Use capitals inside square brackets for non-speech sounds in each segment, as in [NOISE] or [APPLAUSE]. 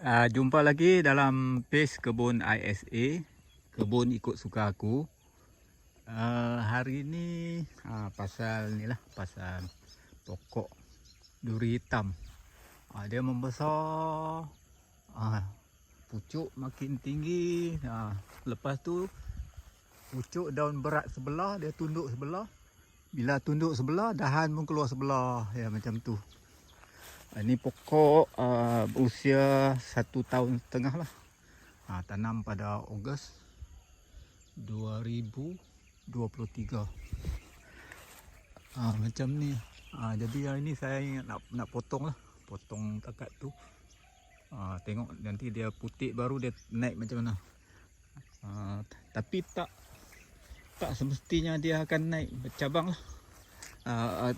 Uh, jumpa lagi dalam page kebun ISA Kebun ikut suka aku. Uh, Hari ni uh, pasal ni lah Pasal pokok duri hitam. Uh, Dia membesar. Uh, Pucuk makin tinggi. Uh, Lepas tu Pucuk daun berat sebelah Dia tunduk sebelah. Bila tunduk sebelah Dahan pun keluar sebelah. Ya macam tu ini pokok uh, berusia satu tahun setengah lah. Ha, tanam pada Ogos 2023. Ha, macam ni. Ha, jadi hari ni saya nak nak potong lah. Potong takat tu. Ha, tengok nanti dia putih baru dia naik macam mana. Ha, tapi tak tak semestinya dia akan naik bercabang lah. Uh,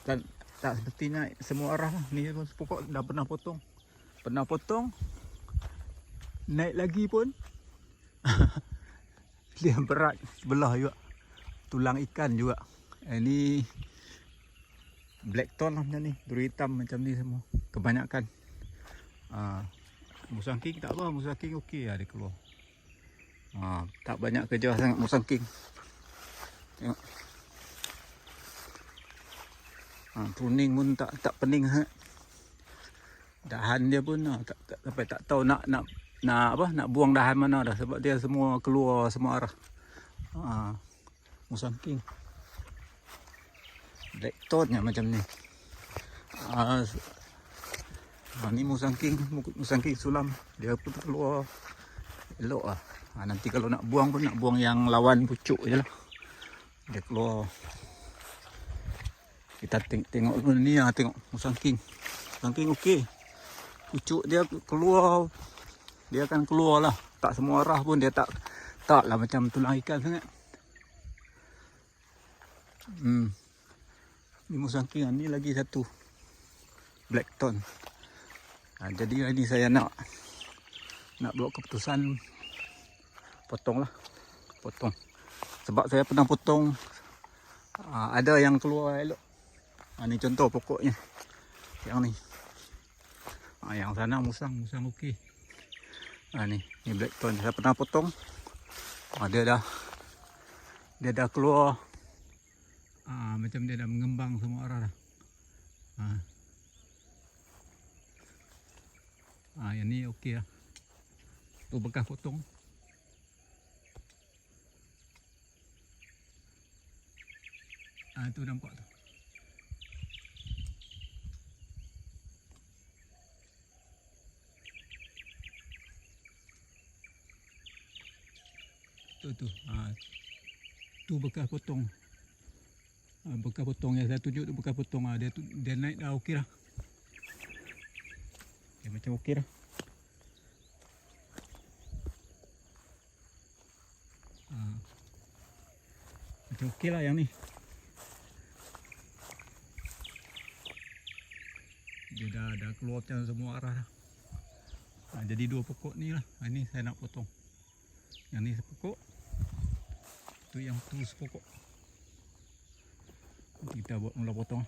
tak semestinya semua arah lah. Ni pokok dah pernah potong. Pernah potong. Naik lagi pun. [LAUGHS] Dia berat sebelah juga. Tulang ikan juga. Ini eh, black tone lah macam ni. Duri hitam macam ni semua. Kebanyakan. Uh, musang king tak apa. Musang king okey lah dia keluar. Uh, tak banyak kerja sangat musang king. Tengok. Ha, pruning pun tak tak pening ha. Dahan dia pun ha, tak, tak sampai tak tahu nak nak nak apa nak buang dahan mana dah sebab dia semua keluar semua arah. Ha, musang king. Black tone macam ni. Ha, ha, ni musang king, musang king sulam. Dia pun keluar elok ah. Ha, nanti kalau nak buang pun nak buang yang lawan pucuk je lah. Dia keluar kita tengok, tengok dulu ni ah tengok musang king. Musang king okey. Pucuk dia keluar. Dia akan keluar lah. Tak semua arah pun dia tak tak lah macam tulang ikan sangat. Hmm. Ni musang king ni lagi satu. Black tone. Ha, jadi hari ni saya nak nak buat keputusan potong lah. Potong. Sebab saya pernah potong uh, ada yang keluar elok Ha, ni contoh pokoknya. Yang ni. Ha, yang sana musang, musang okey. Ha, ni, ni black tone. Saya pernah potong. Ha, dia dah dia dah keluar. Ha, macam dia dah mengembang semua arah dah. Ha. Ha, yang ni okey lah. Tu bekas potong. Ah ha, tu nampak tu. Tu tu. Ha, tu bekas potong. Ha, bekas potong yang saya tunjuk tu bekas potong. Ha, dia tu dia naik dah okey lah dia macam okey lah ha. macam okey lah yang ni. Dia dah dah keluar macam semua arah dah. Ha, jadi dua pokok ni lah. Ha, ni saya nak potong. Yang ni sepokok tu yang tu sepokok. Kita buat mula potong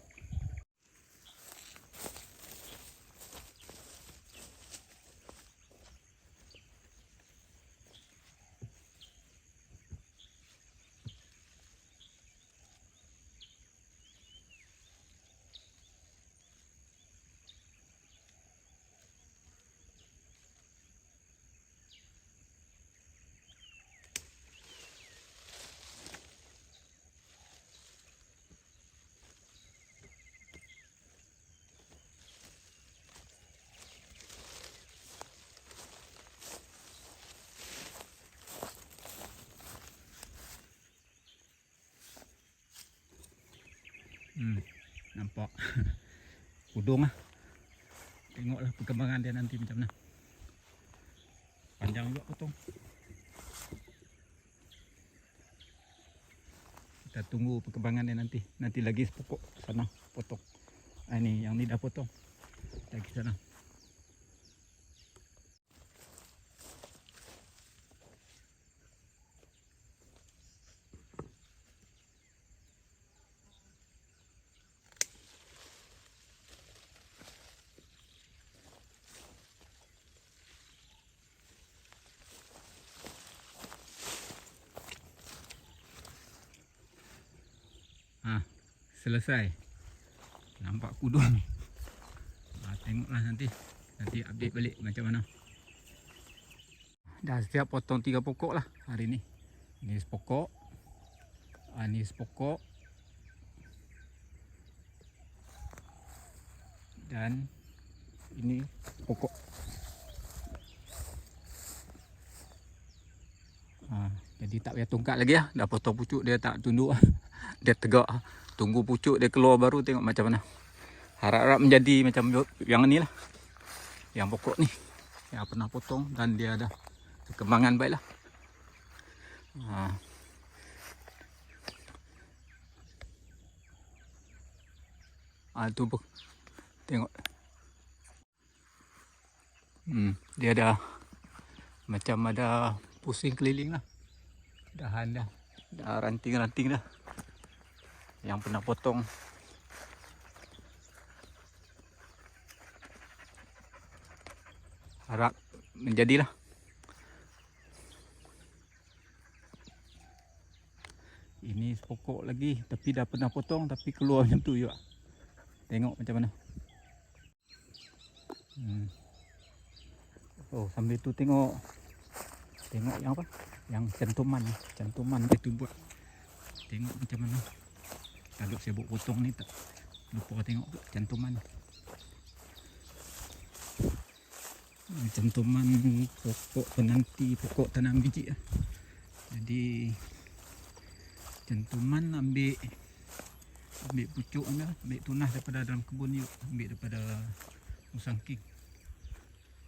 Hmm, nampak [LAUGHS] udung lah. Tengoklah perkembangan dia nanti macam mana. Panjang juga potong. Kita tunggu perkembangan dia nanti. Nanti lagi sepokok sana potong. Ah, ini yang ni dah potong. Lagi sana. Selesai. Nampak kudung. Ha, tengoklah nanti. Nanti update balik macam mana. Dah siap potong tiga pokok lah hari ni. Ini sepokok. Ha, ni sepokok. Dan ini pokok. Ha, jadi tak payah tongkat lagi lah. Dah potong pucuk dia tak tunduk lah. Dia tegak. Tunggu pucuk dia keluar baru tengok macam mana. Harap-harap menjadi macam yang ni lah. Yang pokok ni. Yang pernah potong dan dia ada perkembangan baik lah. Ha. Ah tu pun tengok. Hmm, dia ada macam ada pusing keliling lah. Dahan dah. Dah ranting-ranting dah. Yang pernah potong. Harap menjadilah. Ini pokok lagi tapi dah pernah potong tapi keluar macam tu juga. Tengok macam mana. Hmm. Oh, sambil tu tengok tengok yang apa? Yang cantuman, cantuman dia tu buat. Tengok macam mana. Kalau sibuk potong ni tak lupa tengok cantuman. Hmm, Cantuman pokok penanti pokok tanam biji lah. Jadi cantuman ambil ambil pucuk anda ambil tunah daripada dalam kebun ni ambil daripada musangking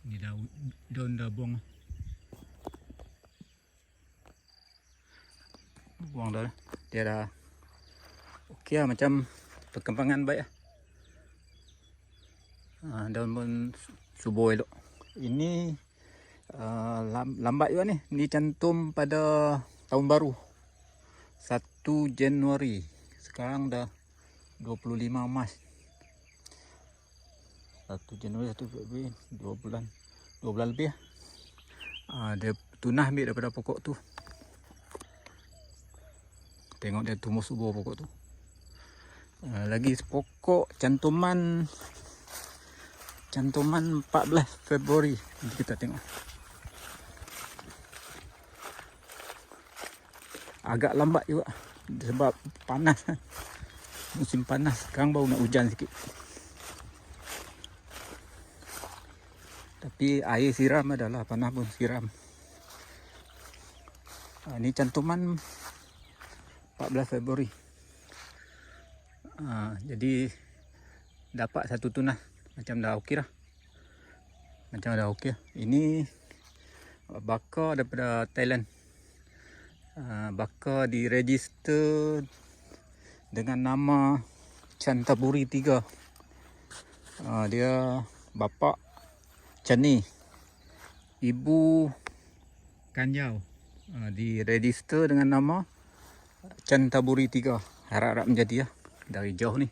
ni daun daun dah buang buang dah lah. dia dah okey lah macam perkembangan baik lah. Ha, daun pun subur elok. Ini uh, lam, lambat juga ni. Ni cantum pada tahun baru. 1 Januari. Sekarang dah 25 Mac. 1 Januari 1 Februari 2 bulan 2 bulan lebih lah. Ah, dia tunah ambil daripada pokok tu. Tengok dia tumbuh subur pokok tu Ah, lagi pokok cantuman. Cantuman 14 Februari. Nanti kita tengok. Agak lambat juga sebab panas. [LAUGHS] Musim panas sekarang baru nak hujan sikit. Tapi air siram adalah panas pun siram. Ha, ni cantuman 14 Februari ha, jadi dapat satu tunah macam dah okey lah macam dah okey lah. ini bakar daripada Thailand uh, bakar diregister dengan nama Chantaburi 3. Uh, dia bapa Chani. Ibu Kanyau. Uh, diregister dengan nama Chantaburi 3. Harap-harap menjadi ya dari jauh ni.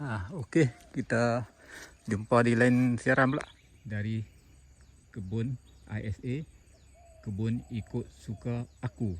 ha, [LAUGHS] okey, kita jumpa di lain siaran pula. Dari kebun ISA kebun ikut suka aku